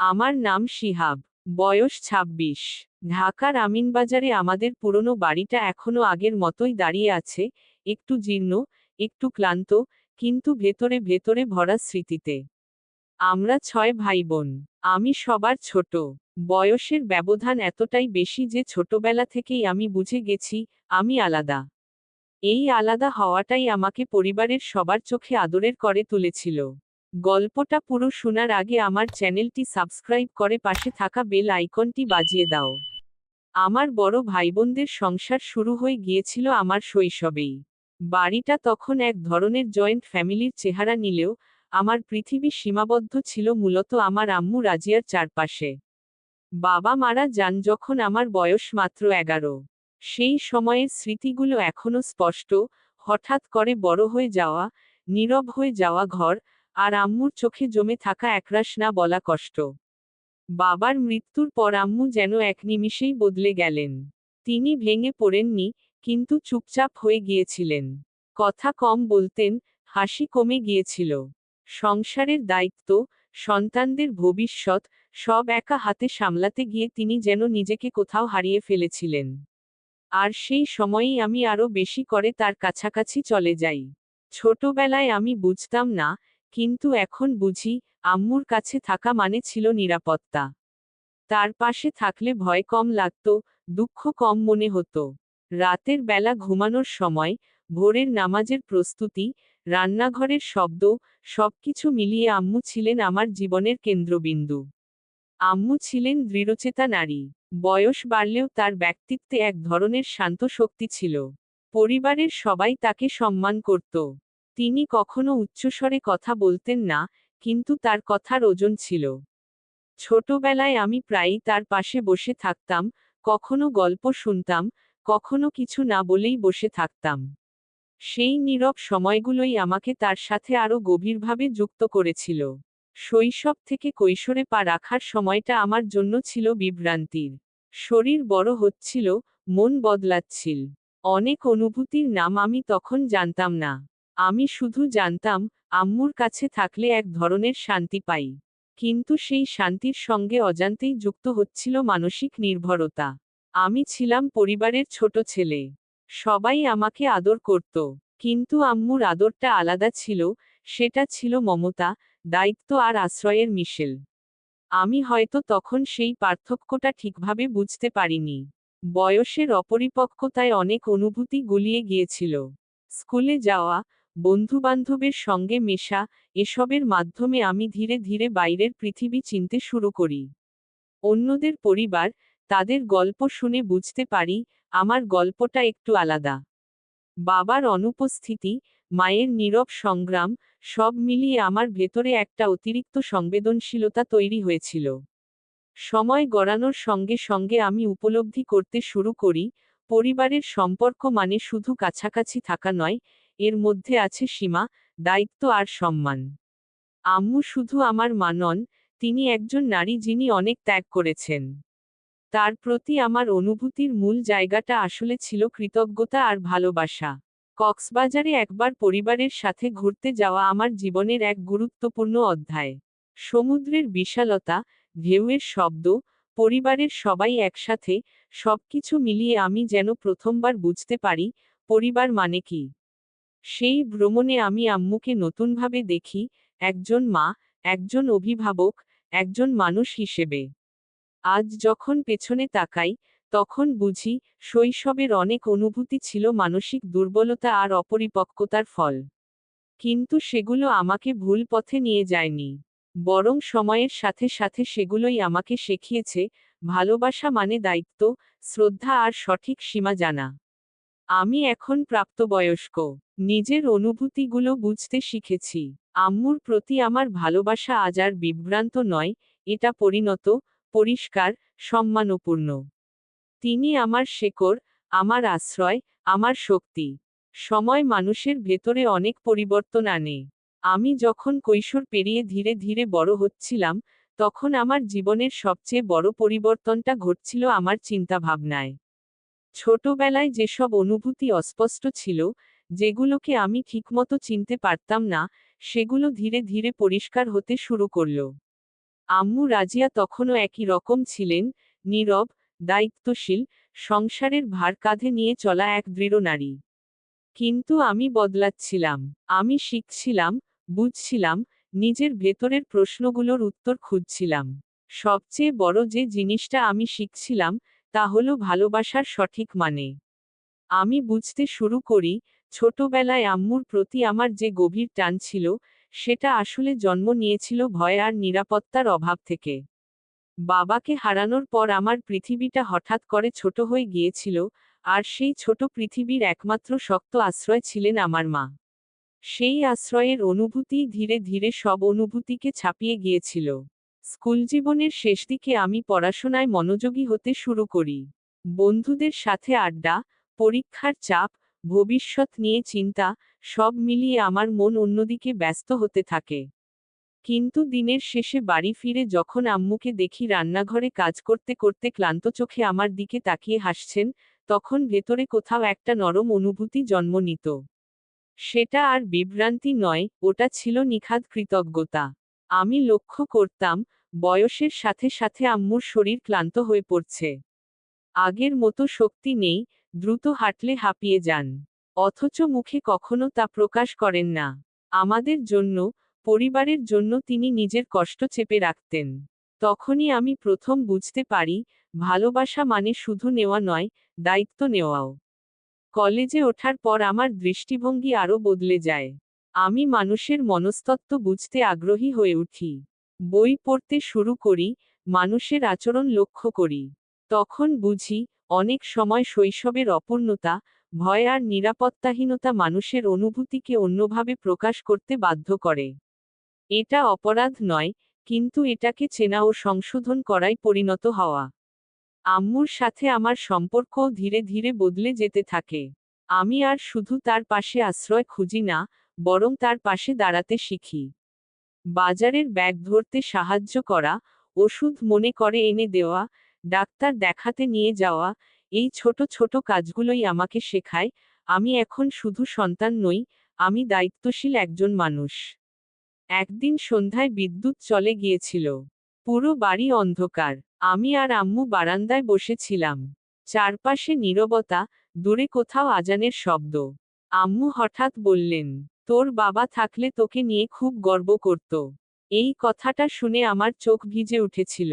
আমার নাম শিহাব, বয়স ২৬ ঢাকার আমিনবাজারে আমাদের পুরনো বাড়িটা এখনও আগের মতোই দাঁড়িয়ে আছে, একটু জীর্ণ, একটু ক্লান্ত, কিন্তু ভেতরে ভেতরে ভরা স্মৃতিতে। আমরা ছয় ভাই বোন আমি সবার ছোট। বয়সের ব্যবধান এতটাই বেশি যে ছোটবেলা থেকেই আমি বুঝে গেছি, আমি আলাদা। এই আলাদা হওয়াটাই আমাকে পরিবারের সবার চোখে আদরের করে তুলেছিল। গল্পটা পুরো শোনার আগে আমার চ্যানেলটি সাবস্ক্রাইব করে পাশে থাকা বেল আইকনটি বাজিয়ে দাও। আমার বড় ভাইবোনদের সংসার শুরু হয়ে গিয়েছিল আমার শৈশবেই। বাড়িটা তখন এক ধরনের জয়েন্ট ফ্যামিলির চেহারা নিলেও আমার পৃথিবী সীমাবদ্ধ ছিল মূলত আমার আম্মু রাজিয়ার চারপাশে। বাবা মারা যান যখন আমার বয়স মাত্র এগারো। সেই সময়ের স্মৃতিগুলো এখনও স্পষ্ট, হঠাৎ করে বড় হয়ে যাওয়া, নীরব হয়ে যাওয়া ঘর আর আম্মুর চোখে জমে থাকা একরাশ না বলা কষ্ট। বাবার মৃত্যুর পর আম্মু যেন এক নিমিষেই বদলে গেলেন। তিনি ভেঙে পড়েননি, কিন্তু চুপচাপ হয়ে গিয়েছিলেন। কথা কম বলতেন, হাসি কমে গিয়েছিল। সংসারের দায়িত্ব, সন্তানদের ভবিষ্যৎ, সব একা হাতে সামলাতে গিয়ে তিনি যেন নিজেকে কোথাও হারিয়ে ফেলেছিলেন। আর সেই সময়েই আমি আরও বেশি করে তার কাছাকাছি চলে যাই। ছোটবেলায় আমি বুঝতাম না কিন্তু এখন বুঝি, আম্মুর কাছে থাকা মানে ছিল নিরাপত্তা। তার পাশে থাকলে ভয় কম লাগত, দুঃখ কম মনে হতো। রাতের বেলা ঘুমানোর সময়, ভোরের নামাজের প্রস্তুতি, রান্নাঘরের শব্দ, সবকিছু মিলিয়ে আম্মু ছিলেন আমার জীবনের কেন্দ্রবিন্দু। আম্মু ছিলেন দৃঢ়চেতা নারী। বয়স বাড়লেও তার ব্যক্তিত্বে এক ধরনের শান্ত শক্তি ছিল। পরিবারের সবাই তাকে সম্মান করত। তিনি কখনো উচ্চস্বরে কথা বলতেন না, কিন্তু তার কথার ওজন ছিল। ছোটবেলায় আমি প্রায়ই তার পাশে বসে থাকতাম, কখনো গল্প শুনতাম, কখনো কিছু না বলেই বসে থাকতাম। সেই নীরব সময়গুলোই আমাকে তার সাথে আরও গভীরভাবে যুক্ত করেছিল। শৈশব থেকে কৈশোরে পা রাখার সময়টা আমার জন্য ছিল বিভ্রান্তির। শরীর বড় হচ্ছিল, মন বদলাচ্ছিল। অনেক অনুভূতির নাম আমি তখন জানতাম না। আমি শুধু জানতাম, আম্মুর কাছে থাকলে এক ধরনের শান্তি পাই। কিন্তু সেই শান্তির সঙ্গে অজান্তেই যুক্ত হচ্ছিল মানসিক নির্ভরতা। আমি ছিলাম পরিবারের ছোট ছেলে। সবাই আমাকে আদর করত। কিন্তু আম্মুর আদরটা আলাদা ছিল, সেটা ছিল মমতা, দায়িত্ব আর আশ্রয়ের মিশেল। আমি হয়তো তখন সেই পার্থক্যটা ঠিকভাবে বুঝতে পারিনি। বয়সের অপরিপক্কতায় অনেক অনুভূতি গুলিয়ে গিয়েছিল। স্কুলে যাওয়া বন্ধুবান্ধবের সঙ্গে মেশা, এসবের মাধ্যমে আমি ধীরে ধীরে বাইরের পৃথিবী চিনতে শুরু করি। অন্যদের পরিবার, তাদের গল্প শুনে বুঝতে পারি, আমার গল্পটা একটু আলাদা। বাবার অনুপস্থিতি, মায়ের নীরব সংগ্রাম, সব মিলিয়ে আমার ভেতরে একটা অতিরিক্ত সংবেদনশীলতা তৈরি হয়েছিল। সময় গড়ানোর সঙ্গে সঙ্গে আমি উপলব্ধি করতে শুরু করি, পরিবারের সম্পর্ক মানে শুধু কাছাকাছি থাকা নয় এর মধ্যে আছে সীমা, দায়িত্ব আর সম্মান। আম্মু শুধু আমার মা নন, তিনি একজন নারী যিনি অনেক ত্যাগ করেছেন। তার প্রতি আমার অনুভূতির মূল জায়গাটা আসলে ছিল কৃতজ্ঞতা আর ভালোবাসা। কক্সবাজারে একবার পরিবারের সাথে ঘুরতে যাওয়া আমার জীবনের এক গুরুত্বপূর্ণ অধ্যায়। সমুদ্রের বিশালতা, ঢেউয়ের শব্দ, পরিবারের সবাই একসাথে, সবকিছু মিলিয়ে আমি যেন প্রথমবার বুঝতে পারি, পরিবার মানে কি? সেই ভ্রমণে আমি আম্মুকে নতুনভাবে দেখি, একজন মা, একজন অভিভাবক, একজন মানুষ হিসেবে। আজ যখন পেছনে তাকাই, তখন বুঝি শৈশবের অনেক অনুভূতি ছিল মানসিক দুর্বলতা আর অপরিপক্কতার ফল। কিন্তু সেগুলো আমাকে ভুল পথে নিয়ে যায়নি। বরং সময়ের সাথে সাথে সেগুলোই আমাকে শেখিয়েছে, ভালোবাসা মানে দায়িত্ব, শ্রদ্ধা আর সঠিক সীমা জানা। আমি এখন প্রাপ্তবয়স্ক। নিজের অনুভূতিগুলো বুঝতে শিখেছি। আম্মুর প্রতি আমার ভালোবাসা আজ আর বিভ্রান্ত নয়, এটা পরিণত, পরিষ্কার, সম্মানপূর্ণ। তিনি আমার শেকড়, আমার আশ্রয়, আমার শক্তি। সময় মানুষের ভেতরে অনেক পরিবর্তন আনে। আমি যখন কৈশোর পেরিয়ে ধীরে ধীরে বড় হচ্ছিলাম, তখন আমার জীবনের সবচেয়ে বড় পরিবর্তনটা ঘটছিল আমার চিন্তাভাবনায়। ছোটবেলায় যেসব অনুভূতি অস্পষ্ট ছিল, যেগুলোকে আমি ঠিকমতো চিনতে পারতাম না, সেগুলো ধীরে ধীরে পরিষ্কার হতে শুরু করল। আম্মু রাজিয়া তখনও একই রকম ছিলেন, নীরব, দায়িত্বশীল, সংসারের ভার কাঁধে নিয়ে চলা এক দৃঢ় নারী। কিন্তু আমি বদলাচ্ছিলাম, আমি শিখছিলাম, বুঝছিলাম, নিজের ভেতরের প্রশ্নগুলোর উত্তর খুঁজছিলাম। সবচেয়ে বড় যে জিনিসটা আমি শিখছিলাম তা হলো ভালোবাসার সঠিক মানে। আমি বুঝতে শুরু করি, ছোটবেলায় আম্মুর প্রতি আমার যে গভীর টান ছিল, সেটা আসলে জন্ম নিয়েছিল ভয় আর নিরাপত্তার অভাব থেকে। বাবাকে হারানোর পর আমার পৃথিবীটা হঠাৎ করে ছোট হয়ে গিয়েছিল, আর সেই ছোট পৃথিবীর একমাত্র শক্ত আশ্রয় ছিলেন আমার মা। সেই আশ্রয়ের অনুভূতি ধীরে ধীরে সব অনুভূতিকে ছাপিয়ে গিয়েছিল। স্কুল জীবনের শেষ দিকে আমি পড়াশোনায় মনোযোগী হতে শুরু করি। বন্ধুদের সাথে আড্ডা, পরীক্ষার চাপ, ভবিষ্যৎ নিয়ে চিন্তা, সব মিলিয়ে আমার মন অন্যদিকে ব্যস্ত হতে থাকে। কিন্তু দিনের শেষে বাড়ি ফিরে যখন আম্মুকে দেখি রান্নাঘরে কাজ করতে করতে ক্লান্ত চোখে আমার দিকে তাকিয়ে হাসছেন, তখন ভেতরে কোথাও একটা নরম অনুভূতি জন্ম নিত। সেটা আর বিভ্রান্তি নয়, ওটা ছিল নিখাদ কৃতজ্ঞতা। আমি লক্ষ্য করতাম বয়সের সাথে সাথে আম্মুর শরীর ক্লান্ত হয়ে পড়ছে। আগের মতো শক্তি নেই, দ্রুত হাঁটলে হাঁপিয়ে যান। অথচ মুখে কখনো তা প্রকাশ করেন না। আমাদের জন্য, পরিবারের জন্য তিনি নিজের কষ্ট চেপে রাখতেন। তখনই আমি প্রথম বুঝতে পারি, ভালোবাসা মানে শুধু নেওয়া নয়, দায়িত্ব নেওয়াও। কলেজে ওঠার পর আমার দৃষ্টিভঙ্গি আরও বদলে যায়। আমি মানুষের মনস্তত্ত্ব বুঝতে আগ্রহী হয়ে উঠি। বই পড়তে শুরু করি, মানুষের আচরণ লক্ষ্য করি। তখন বুঝি, অনেক সময় শৈশবের অপূর্ণতা, ভয় আর নিরাপত্তাহীনতা মানুষের অনুভূতিকে অন্যভাবে প্রকাশ করতে বাধ্য করে। এটা অপরাধ নয়, কিন্তু এটাকে চেনা ও সংশোধন করাই পরিণত হওয়া। আম্মুর সাথে আমার সম্পর্কও ধীরে ধীরে বদলে যেতে থাকে। আমি আর শুধু তার পাশে আশ্রয় খুঁজি না, বরং তার পাশে দাঁড়াতে শিখি। বাজারের ব্যাগ ধরতে সাহায্য করা, ওষুধ মনে করে এনে দেওয়া, ডাক্তার দেখাতে নিয়ে যাওয়া, এই ছোট ছোট কাজগুলোই আমাকে শেখায়, আমি এখন শুধু সন্তান নই, আমি দায়িত্বশীল একজন মানুষ। একদিন সন্ধ্যায় বিদ্যুৎ চলে গিয়েছিল। পুরো বাড়ি অন্ধকার। আমি আর আম্মু বারান্দায় বসেছিলাম। চারপাশে নীরবতা, দূরে কোথাও আজানের শব্দ। আম্মু হঠাৎ বললেন তোর বাবা থাকলে তোকে নিয়ে খুব গর্ব করত। এই কথাটা শুনে আমার চোখ ভিজে উঠেছিল।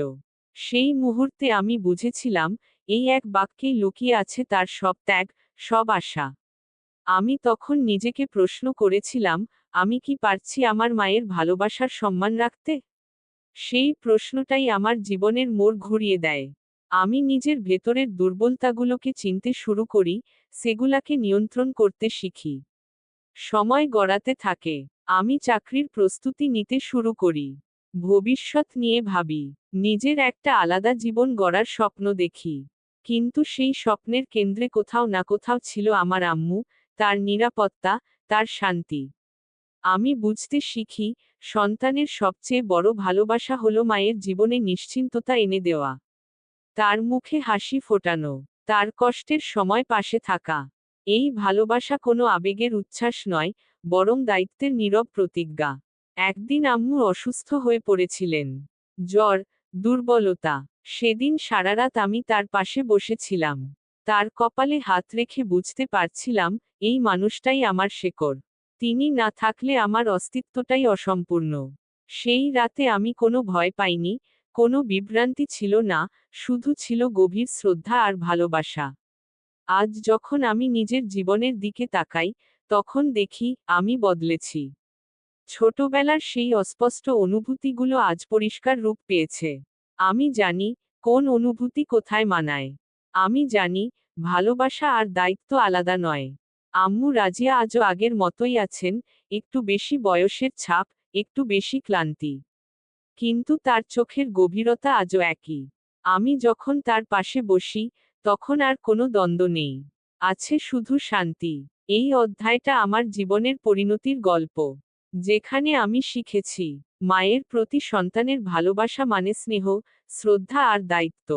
সেই মুহূর্তে আমি বুঝেছিলাম, এই এক বাক্যেই লুকিয়ে আছে তার সব ত্যাগ, সব আশা। আমি তখন নিজেকে প্রশ্ন করেছিলাম, আমি কি পারছি আমার মায়ের ভালোবাসার সম্মান রাখতে? সেই প্রশ্নটাই আমার জীবনের মোড় ঘুরিয়ে দেয়। আমি নিজের ভেতরের দুর্বলতাগুলোকে চিনতে শুরু করি, সেগুলাকে নিয়ন্ত্রণ করতে শিখি। সময় গড়াতে থাকে। আমি চাকরির প্রস্তুতি নিতে শুরু করি। ভবিষ্যৎ নিয়ে ভাবি। নিজের একটা আলাদা জীবন গড়ার স্বপ্ন দেখি। কিন্তু সেই স্বপ্নের কেন্দ্রে কোথাও না কোথাও ছিল আমার আম্মু, তার নিরাপত্তা, তার শান্তি। আমি বুঝতে শিখি, সন্তানের সবচেয়ে বড় ভালোবাসা হলো মায়ের জীবনে নিশ্চিন্ততা এনে দেওয়া। তার মুখে হাসি ফোটানো। তার কষ্টের সময় পাশে থাকা। এই ভালোবাসা কোনো আবেগের উচ্ছ্বাস নয়, বরং দায়িত্বের নীরব প্রতিজ্ঞা। একদিন আম্মু অসুস্থ হয়ে পড়েছিলেন। জ্বর, দুর্বলতা। সেদিন সারারাত আমি তার পাশে বসেছিলাম। তার কপালে হাত রেখে বুঝতে পারছিলাম, এই মানুষটাই আমার শেকড়। তিনি না থাকলে আমার অস্তিত্বটাই অসম্পূর্ণ। সেই রাতে আমি কোনো ভয় পাইনি, কোনো বিভ্রান্তি ছিল না, শুধু ছিল গভীর শ্রদ্ধা আর ভালোবাসা। আজ যখন আমি নিজের জীবনের দিকে তাকাই, তখন দেখি আমি বদলেছি। ছোটবেলার সেই অস্পষ্ট অনুভূতিগুলো আজ পরিষ্কার রূপ পেয়েছে। আমি জানি কোন অনুভূতি কোথায় মানায়। আমি জানি ভালোবাসা আর দায়িত্ব আলাদা নয়। আম্মু রাজিয়া আজও আগের মতোই আছেন, একটু বেশি বয়সের ছাপ, একটু বেশি ক্লান্তি। কিন্তু তার চোখের গভীরতা আজও একই। আমি যখন তার পাশে বসি তখন আর কোনো দ্বন্দ্ব নেই। আছে শুধু শান্তি। এই অধ্যায়টা আমার জীবনের পরিণতির গল্প। যেখানে আমি শিখেছি, মায়ের প্রতি সন্তানের ভালোবাসা মানে স্নেহ, শ্রদ্ধা আর দায়িত্ব।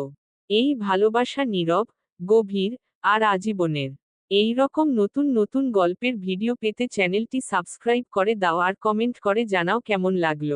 এই ভালোবাসা নীরব, গভীর আর আজীবনের। এই রকম নতুন নতুন গল্পের ভিডিও পেতে চ্যানেলটি সাবস্ক্রাইব করে দাও আর কমেন্ট করে জানাও কেমন লাগল।